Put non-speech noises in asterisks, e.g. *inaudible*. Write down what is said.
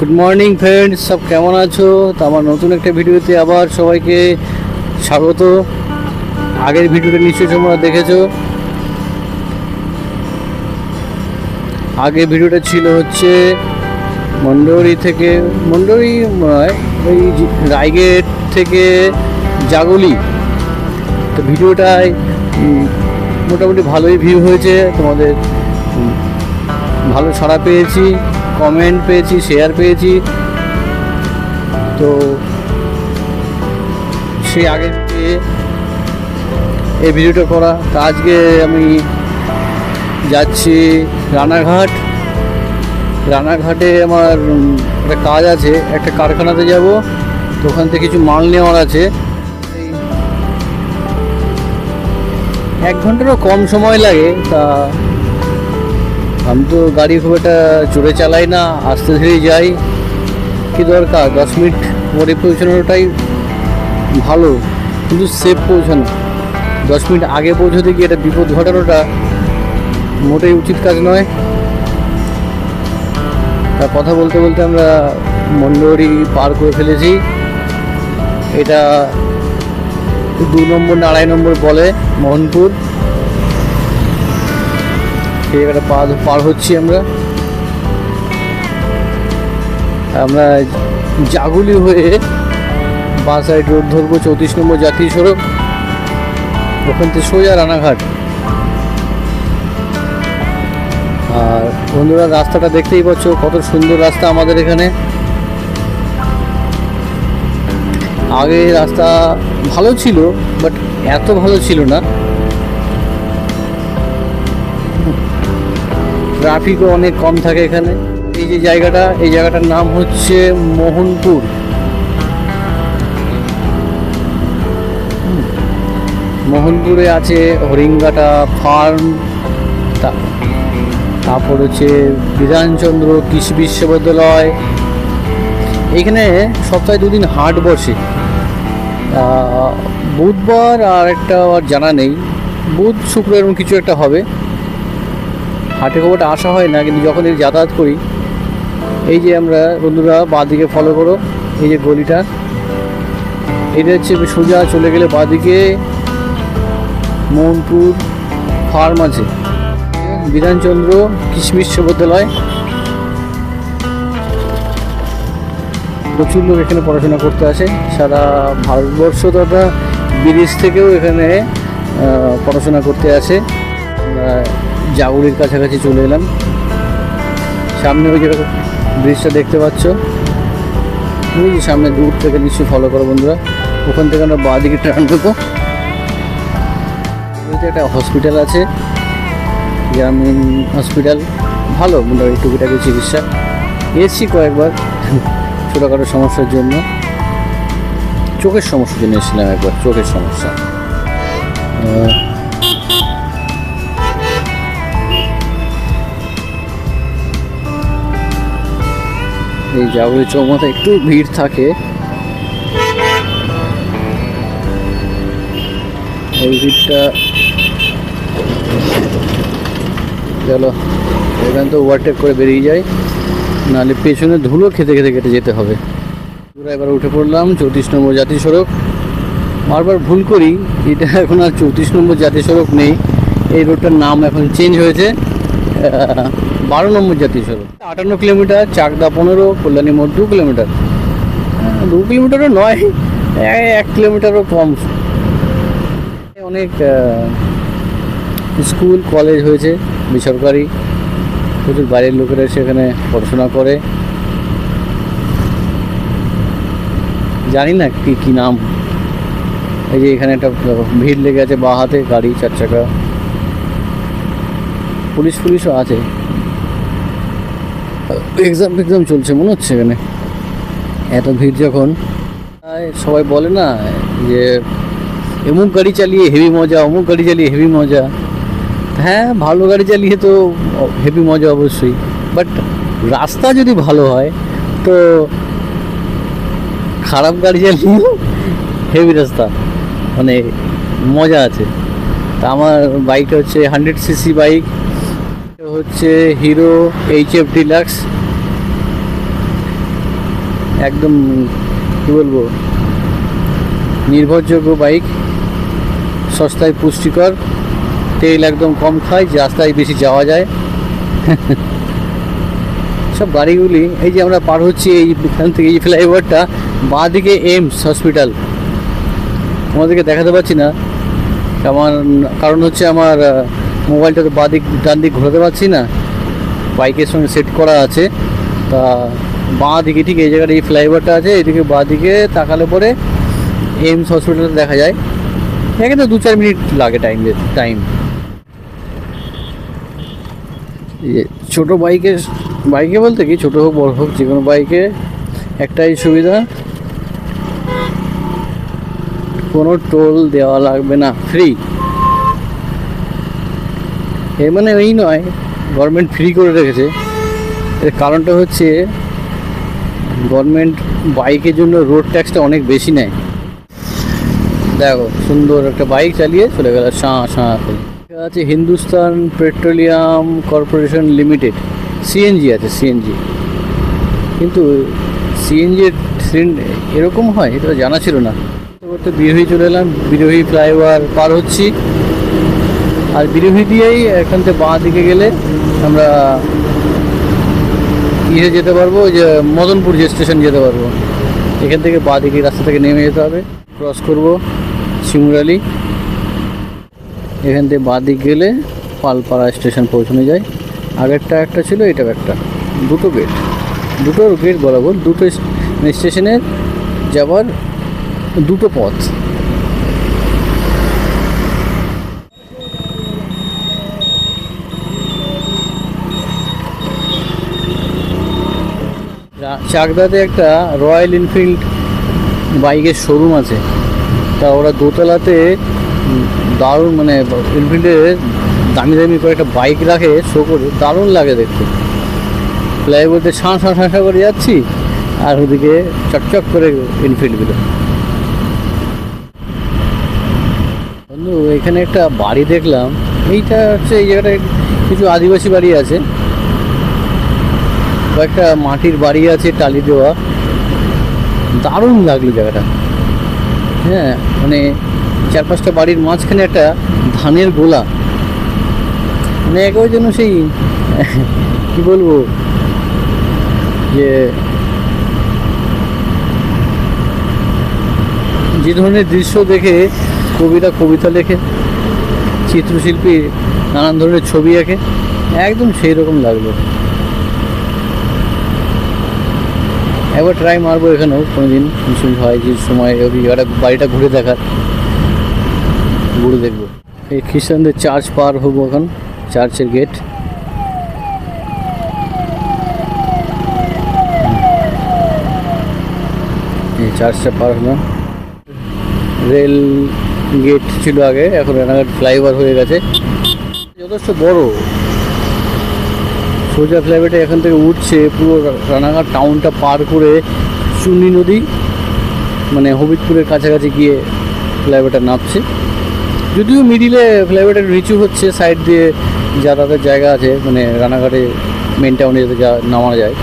Good morning friends সব কেমন আছো? তো আমার নতুন একটা ভিডিওতে আবার সবাইকে স্বাগত। আগের ভিডিওটা নিশ্চয়ই তোমরা দেখেছ। আগের ভিডিওটা ছিল হচ্ছে মন্ডরি থেকে, মন্ডরি ওই রায়গেট থেকে জাগলি। তো ভিডিওটায় মোটামুটি ভালোই ভিউ হয়েছে। তোমাদের ভালো সাড়া পেয়েছি। কমেন্ট পেয়েছি শেয়ার পেয়েছি। তো সেই আগে এই ভিডিওটা করা। তা আজকে আমি যাচ্ছি রানাঘাট। রানাঘাটে আমার একটা কাজ আছে, একটা কারখানাতে যাব। তো ওখান থেকে কিছু মাল নেওয়ার আছে। এক ঘন্টারও কম সময় লাগে, তা আমি তো গাড়ি খুব একটা জোরে চালাই না আস্তে ধীরে যাই কি দরকার দশ মিনিট পরে পৌঁছানোটাই ভালো কিন্তু সেফ পৌঁছানো দশ মিনিট আগে পৌঁছতে গিয়ে এটা বিপদ ঘটানোটা মোটেই উচিত কাজ নয় তা কথা বলতে বলতে আমরা মন্ডরি পার করে ফেলেছি এটা দু নম্বর আড়াই নম্বর বলে মোহনপুর জায়গাটা পার পার হচ্ছি আমরা। আমরা জাগুলি হয়ে বাঁ সাইড রোড ধরবো, চৌত্রিশ নম্বর জাতীয় সড়ক। ওখান থেকে সোজা রানাঘাট। আর বন্ধুরা, রাস্তাটা দেখতেই পাচ্ছ, কত সুন্দর রাস্তা আমাদের এখানে। আগে রাস্তা ভালো ছিল বাট এত ভালো ছিল না। ট্রাফিকও অনেক কম থাকে এখানে। এই যে জায়গাটা, এই জায়গাটার নাম হচ্ছে মোহনপুর। মোহনপুরে আছে হরিঙ্গাটা ফার্ম তারপর হচ্ছে বিধানচন্দ্র কৃষি বিশ্ববিদ্যালয়। এখানে সপ্তাহে দুদিন হাট বসে। বুধবার আর একটা জানা নেই। বুধ, শুক্র এরকম কিছু একটা হবে। হাটে খবরটা আসা হয় না, কিন্তু যখন এই যাতায়াত করি, এই যে আমরা বন্ধুরা বাঁদিকে ফলো করো, এই যে গলিটা, এটা হচ্ছে সোজা চলে গেলে বাঁদিকে মোহনপুর ফার্ম আছে, বিধানচন্দ্র কৃষি বিশ্ববিদ্যালয়। প্রচুর লোক এখানে পড়াশোনা করতে আসে, সারা ভারতবর্ষ তথা বিদেশ থেকেও এখানে পড়াশোনা করতে আসে। জাগুলির কাছাকাছি চলে এলাম। সামনে ওই যেরকম ব্রিজটা দেখতে পাচ্ছ। ওই যে সামনে দূর থেকে নিশ্চয়ই ফলো করো বন্ধুরা। ওখান থেকে আমরা বাঁ দিকে টার্ন ওইতে একটা হসপিটাল আছে। গ্রামীণ হসপিটাল ভালো মোটামুটি টুকিটাকি চিকিৎসা। এসছি কয়েকবার ছোটোখাটো সমস্যার জন্য। চোখের সমস্যার জন্য এসেছিলাম একবার, চোখের সমস্যা। এই জাগরি চৌমাথা একটু ভিড় থাকে। এই ভিড়টা চলো এখান তো ওভারটেক করে বেরিয়ে যায় নাহলে পেছনে ধুলো খেতে খেতে কেটে যেতে হবে। পুরো এবার উঠে পড়লাম চৌত্রিশ নম্বর জাতীয় সড়ক। বারবার ভুল করি, এটা এখন আর চৌত্রিশ নম্বর জাতীয় সড়ক নেই। এই রোডটার নাম এখন চেঞ্জ হয়েছে। বারো নম্বর জাতীয় সড়ক। আটান্ন কিলোমিটার চাকদা পনেরো কল্যাণী মোড় দু কিলোমিটার। আহ, দু কিলোমিটারও নয় এক কিলোমিটারও কম। অনেক স্কুল কলেজ হয়েছে বেসরকারি। প্রচুর বাইরের লোকেরা সেখানে পড়াশোনা করে। জানি না কি কি নাম। এই যে এখানে একটা ভিড় লেগে আছে বা হাতে গাড়ি চার চাকা। পুলিশ পুলিশও আছে। এক্সাম এক্সাম চলছে, মনে হচ্ছে এখানে। এত ভিড় যখন সবাই বলে না যে, এমন গাড়ি চালিয়ে হেভি মজা, অমুক গাড়ি চালিয়ে হেভি মজা। হ্যাঁ ভালো গাড়ি চালিয়ে তো হেভি মজা অবশ্যই। বাট রাস্তা যদি ভালো হয়, তো খারাপ গাড়ি চালিয়ে হেভি রাস্তা। মানে মজা আছে। তা আমার বাইকটা হচ্ছে হান্ড্রেড সিসি বাইক হচ্ছে হিরো এইচ এফ ডিলাক্স একদম, কী বলব, নির্ভরযোগ্য বাইক, সস্তায় পুষ্টিকর, তেল একদম কম খায়, রাস্তায় বেশি যাওয়া যায়। *laughs* সব গাড়িগুলি, এই যে আমরা পার হচ্ছি এইখান থেকে এই ফ্লাইওভারটা বাঁ দিকে এইমস হসপিটাল আমাদেরকে দেখাতে পারছি না। আমার, কারণ হচ্ছে আমার মোবাইলটা তো বাঁ দিক, ডান দিক ঘোরাতে পারছি না। বাইকের সঙ্গে সেট করা আছে। তা বাঁ দিকে ঠিক এই জায়গাটা, এই ফ্লাইওভারটা আছে, এদিকে বাঁ দিকে তাকালে পরে এইমস হসপিটালটা দেখা যায়। এখানে দু চার মিনিট লাগে টাইম টাইম ছোটো বাইকে বাইকে বলতে কি? ছোটো হোক, বড় হোক যে কোনো বাইকে একটাই সুবিধা। কোনো টোল দেওয়া লাগবে না ফ্রি এর মানে এই নয় গভর্নমেন্ট ফ্রি করে রেখেছে। এর কারণটা হচ্ছে গভর্নমেন্ট বাইকের জন্য রোড ট্যাক্সটা অনেক বেশি নেয়। দেখো, সুন্দর একটা বাইক চালিয়ে চলে গেল, সাঁ সাঁ আছে Hindustan Petroleum Corporation Limited. CNG আছে সিএনজি কিন্তু সিএনজি এরকম হয়, এটা জানা ছিল না। বিরোহী চলে এলাম, বিরোহী ফ্লাইওভার পার হচ্ছি। আর বিরোহী দিয়েই এখান থেকে বাঁ দিকে গেলে আমরা ইয়ে যেতে পারব যে মদনপুর যে স্টেশন যেতে পারব। এখান থেকে বাঁ দিকে রাস্তা থেকে নেমে যেতে হবে। ক্রস করব শিমুরালি এখান থেকে বাঁ দিক গেলে পালপাড়া স্টেশন পৌঁছানো যায়। আগেরটা একটা ছিল, এটাও একটা। দুটো গেট দুটো গেট বরাবর দুটো স- মানে স্টেশনের যাওয়ার দুটো পথ। চাকদাতে একটা রয়্যাল এনফিল্ড বাইকের শোরুম আছে। তা ওরা দোতলাতে দারুণ মানে এনফিল্ডের দামি দামি করে একটা বাইক রাখে শো করে। দারুণ লাগে দেখতে। ফ্লাইওভারতে ছাঁ ছাঁ ছাঁ করে যাচ্ছি, আর ওদিকে চকচক করে এনফিল্ডগুলো বন্ধু, এখানে একটা বাড়ি দেখলাম। এইটা হচ্ছে এই জায়গাটায় কিছু আদিবাসী বাড়ি আছে। কয়েকটা মাটির বাড়ি আছে, টালি দেওয়া। দারুণ লাগল জায়গাটা। হ্যাঁ মানে চার পাঁচটা বাড়ির মাঝখানে একটা ধানের গোলা। মানে একেবারে যেন সেই, কি বলব, যে যে ধরনের দৃশ্য দেখে কবিরা কবিতা লেখে, চিত্রশিল্পী নানান ধরনের ছবি আঁকে, একদম সেই রকম লাগল। একবার ট্রাই মারবো এখানেও, কোনোদিন মিশন হয়, যে সময় জায়গাটা, বাড়িটা ঘুরে দেখার। ঘুরে দেখব। এই খ্রিস্টানদের চার্চ পার হব এখন চার্চের গেট এই চার্চটা পার হলাম। রেল গেট ছিল আগে, এখন রানাঘাট ফ্লাইওভার হয়ে গেছে। যথেষ্ট বড়। সোজা ফ্লাইওভারটা এখান থেকে উঠছে, পুরো রানাঘাট টাউনটা পার করে চুন্নি নদী মানে হবিবপুরের কাছাকাছি গিয়ে ফ্লাইওভারটা নামছে। যদিও মিডিলে ফ্লাইওভারটা রিচু হচ্ছে সাইড দিয়ে যাতায়াতের জায়গা আছে মানে রানাঘাটে মেন টাউনে যাতে যা নামা যায়।